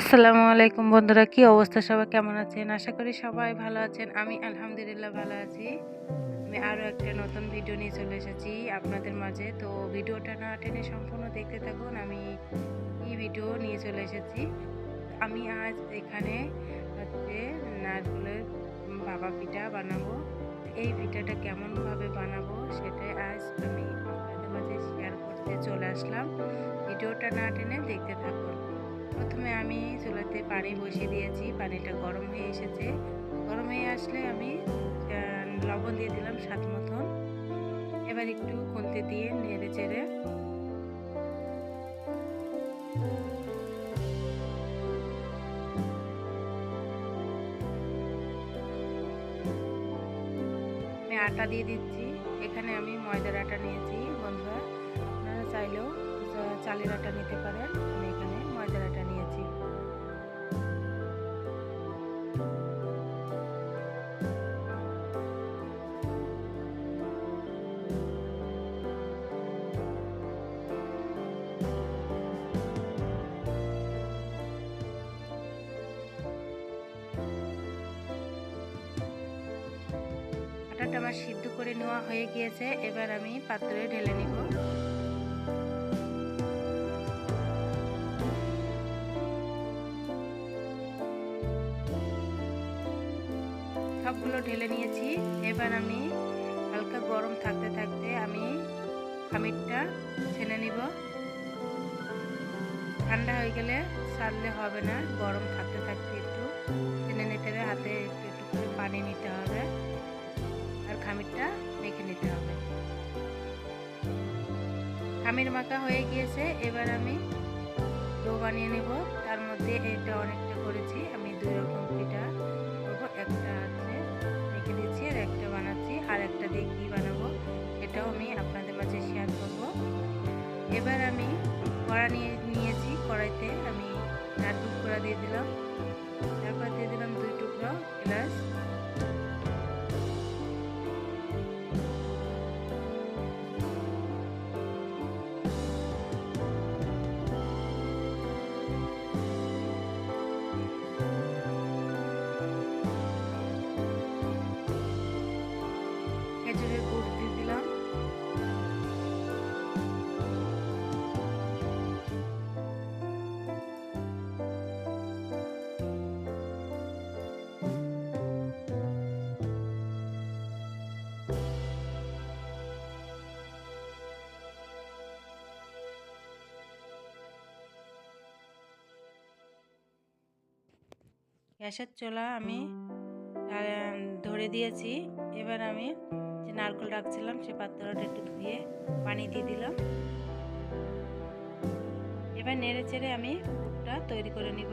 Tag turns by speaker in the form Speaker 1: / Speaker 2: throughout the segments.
Speaker 1: আসসালামু আলাইকুম বন্ধুরা, কি অবস্থা? সবাই কেমন আছেন? আশা করি সবাই ভালো আছেন। আমি আলহামদুলিল্লাহ ভালো আছি। আমি আরও একটা নতুন ভিডিও নিয়ে চলে এসেছি আপনাদের মাঝে। তো ভিডিওটা না টেনে সম্পূর্ণ দেখতে থাকুন। আমি এই ভিডিও নিয়ে চলে এসেছি। আমি আজ এখানে হচ্ছে নারকেলের বাবা পিঠা বানাবো। এই পিঠাটা কেমনভাবে বানাবো সেটাই আজ আমি আপনাদের মাঝে শেয়ার করতে চলে আসলাম। ভিডিওটা না টেনে দেখতে থাকুন। প্রথমে আমি চুলাতে পানি বসিয়ে দিয়েছি, পানিটা গরম হয়ে এসেছে। গরম হয়ে আসলে আমি লবণ দিয়ে দিলাম স্বাদ মতন এবার একটু খুন্তি দিয়ে নেড়ে চেড়ে আমি আটা দিয়ে দিচ্ছি। এখানে আমি ময়দার আটা নিয়েছি, বন্ধুরা। আপনারা চাইলেও চালের আটা নিতে পারেন। আটাটা আমার সিদ্ধ করে নেওয়া হয়ে গিয়েছে, এবার আমি পাত্রে ঢেলে নিব। সবগুলো ঢেলে নিয়েছি। এবার আমি হালকা গরম থাকতে থাকতে আমি খামিরটা ছেনে নিব। ঠান্ডা হয়ে গেলে ছাড়লে হবে না, গরম থাকতে থাকতে একটু ছেনে নিতে হবে, হাতে একটু একটু করে পানি নিতে হবে। খামিরটা মেখে নিতে হবে। খামির মাখা হয়ে গিয়েছে, এবার আমি ডো বানিয়ে নেব। তার মধ্যে এটা অনেকটা করেছি। আমি দুই রকম পিঠা করব, একটা আছে রেখে দিচ্ছি আর একটা বানাচ্ছি, আর একটা দিয়ে কী বানাবো। সেটাও আমি আপনাদের মাঝে শেয়ার করব। এবার আমি কড়া নিয়ে নিয়েছি, কড়াইতে আমি নারকেল কড়া দিয়ে দিলাম। তারপর দিয়ে দিলাম দুই টুকরো এলাচ। গ্যাসের চোলা আমি ধরে দিয়েছি। এবার আমি যে নারকেল রাখছিলাম সে পাত্রটা একটু ধুয়ে পানি দিয়ে দিলাম। এবার নেড়ে চেড়ে আমি পুরটা তৈরি করে নিব।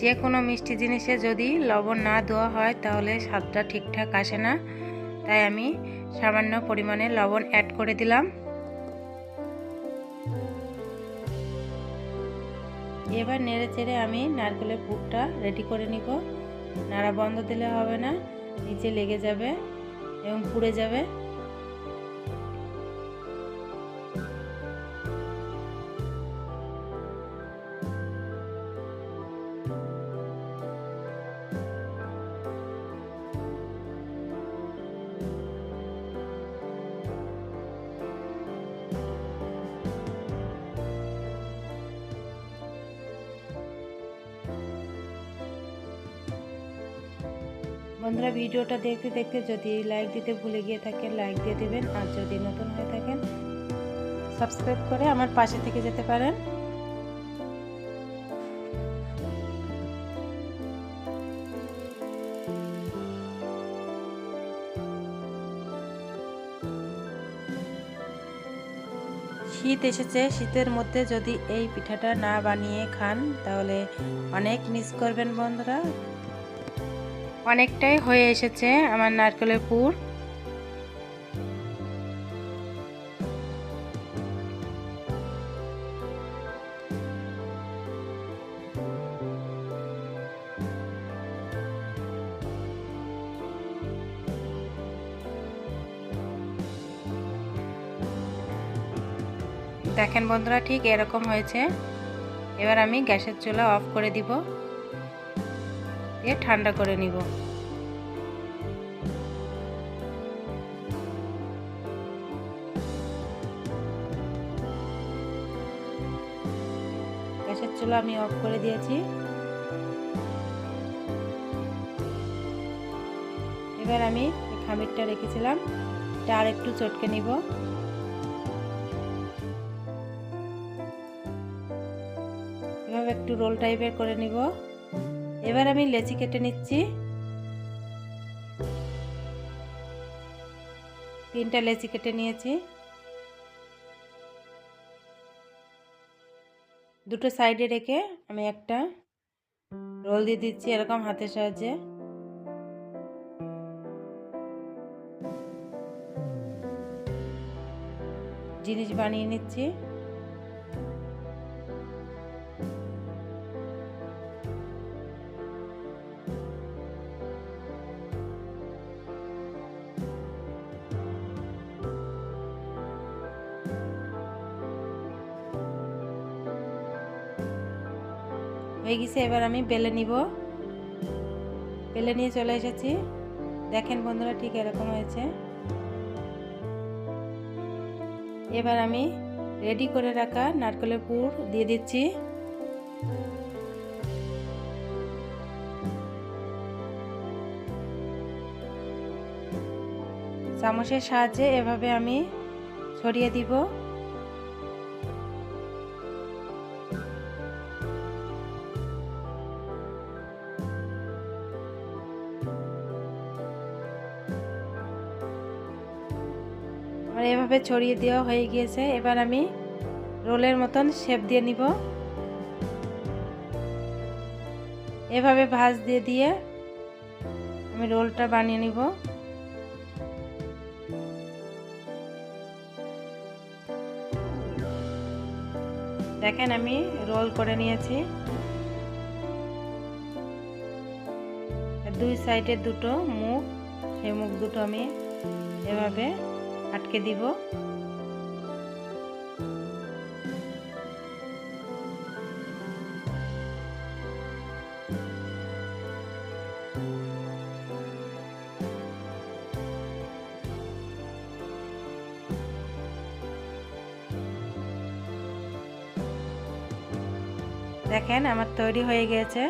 Speaker 1: যে কোনো মিষ্টি জিনিসে যদি লবণ না দেওয়া হয়, তাহলে স্বাদটা ঠিকঠাক আসে না। তাই আমি সামান্য পরিমাণে লবণ অ্যাড করে দিলাম। এবার নেড়ে চেড়ে আমি নারকেলের পুরটা রেডি করে নিব। নাড়া বন্ধ দিলে হবে না, নিচে লেগে যাবে এবং পুড়ে যাবে। বন্ধুরা ভিডিওটা দেখতে দেখতে যদি লাইক দিতে ভুলে গিয়ে থাকেন, লাইক দিয়ে দেবেন। আর যদি নতুন হয়ে থাকেন সাবস্ক্রাইব করে আমার পাশে থেকে যেতে পারেন। শীত এসেছে, শীতের মধ্যে যদি এই পিঠাটা না বানিয়ে খান, তাহলে অনেক মিস করবেন বন্ধুরা। অনেকটাই হয়ে এসেছে আমার নারকেলের পুর। দেখেন বন্ধুরা, ঠিক এরকম হয়েছে। এবার আমি গ্যাসের চুলা অফ করে দিব। দিয়ে ঠান্ডা করে নিব। গ্যাসের চুলা আমি অফ করে দিয়েছি। এবার আমি খামিরটা রেখেছিলাম। এটা আর একটু চটকে নিব। এভাবে একটু রোল টাইপের করে নিব। এবার আমি লেচি কেটে নিচ্ছি। তিনটা লেচি কেটে নিয়েছি। দুটো সাইডে রেখে আমি একটা রোল দিয়ে দিচ্ছি এরকম হাতের সাহায্যে। জিনিস বানিয়ে নিচ্ছি। হয়ে গেছে, এবার আমি বেলে নিব। বেলে নিয়ে চলে এসেছি। দেখেন বন্ধুরা ঠিক এরকম হয়েছে। এবার আমি রেডি করে রাখা নারকেলের পুর দিয়ে দিচ্ছি। চামচের সাহায্যে এভাবে আমি ছড়িয়ে দিব। এভাবে ছড়িয়ে দেওয়া হয়ে গিয়েছে। এবার আমি রোলের মতন শেপ দিয়ে নিব। এভাবে ভাঁজ দিয়ে দিয়ে আমি রোলটা বানিয়ে নিব। দেখেন আমি রোল করে নিয়েছি। দুই সাইডের দুটো মুখ সেই মুখ দুটো আমি এভাবে আটকে দিব। দেখেন আমার তৈরি হয়ে গেছে।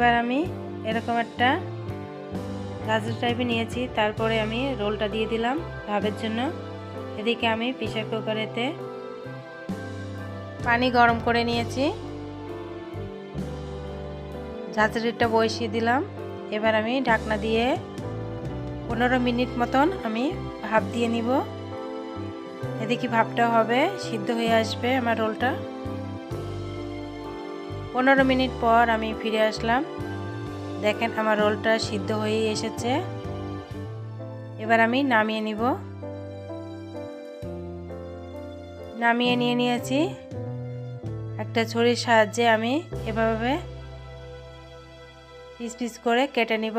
Speaker 1: এবার আমি এরকম একটা গাজর টাইপে নিয়েছি, তারপরে আমি রোলটা দিয়ে দিলাম ভাবের জন্য। এদিকে আমি প্রেশার কুকারেতে পানি গরম করে নিয়েছি। ঝাঁঝরিটা বসিয়ে দিলাম। এবার আমি ঢাকনা দিয়ে পনেরো মিনিট মতন আমি ভাপ দিয়ে নিব। এদিকে ভাপটা হবে, সিদ্ধ হয়ে আসবে আমার রোলটা। পনেরো মিনিট পর আমি ফিরে আসলাম। দেখেন আমার রোলটা সিদ্ধ হয়ে এসেছে। এবার আমি নামিয়ে নিব। নামিয়ে নিয়ে নিয়েছি। একটা ছুরির সাহায্যে আমি এভাবে পিস পিস করে কেটে নিব।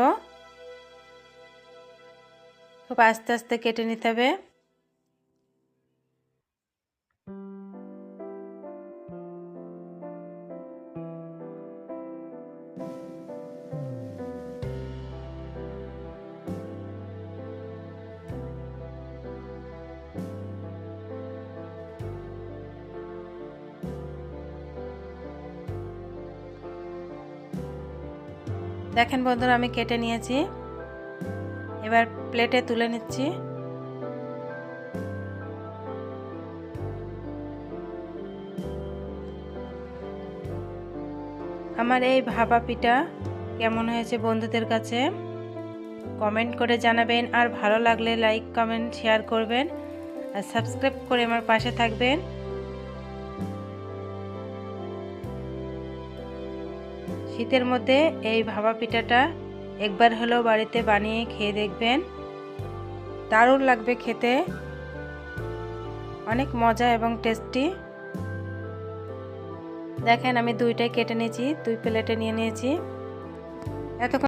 Speaker 1: খুব আস্তে আস্তে কেটে নিতে হবে। দেখেন বন্ধুরা, আমি কেটে নিয়েছি। এবার প্লেটে তুলে নিচ্ছি। আমার এই ভাপা পিঠা কেমন হয়েছে বন্ধুদের কাছে? কমেন্ট করে জানাবেন, আর ভালো লাগলে লাইক কমেন্ট শেয়ার করবেন, আর সাবস্ক্রাইব করে আমার পাশে থাকবেন। শীতের মধ্যে এই ভাপা পিঠাটা একবার হলেও বাড়িতে বানিয়ে খেয়ে দেখবেন। দারুণ লাগবে খেতে। অনেক মজা এবং টেস্টি। দেখেন আমি দুইটাই কেটে নিয়েছি, দুই প্লেটে নিয়ে নিয়েছি। এতক্ষণ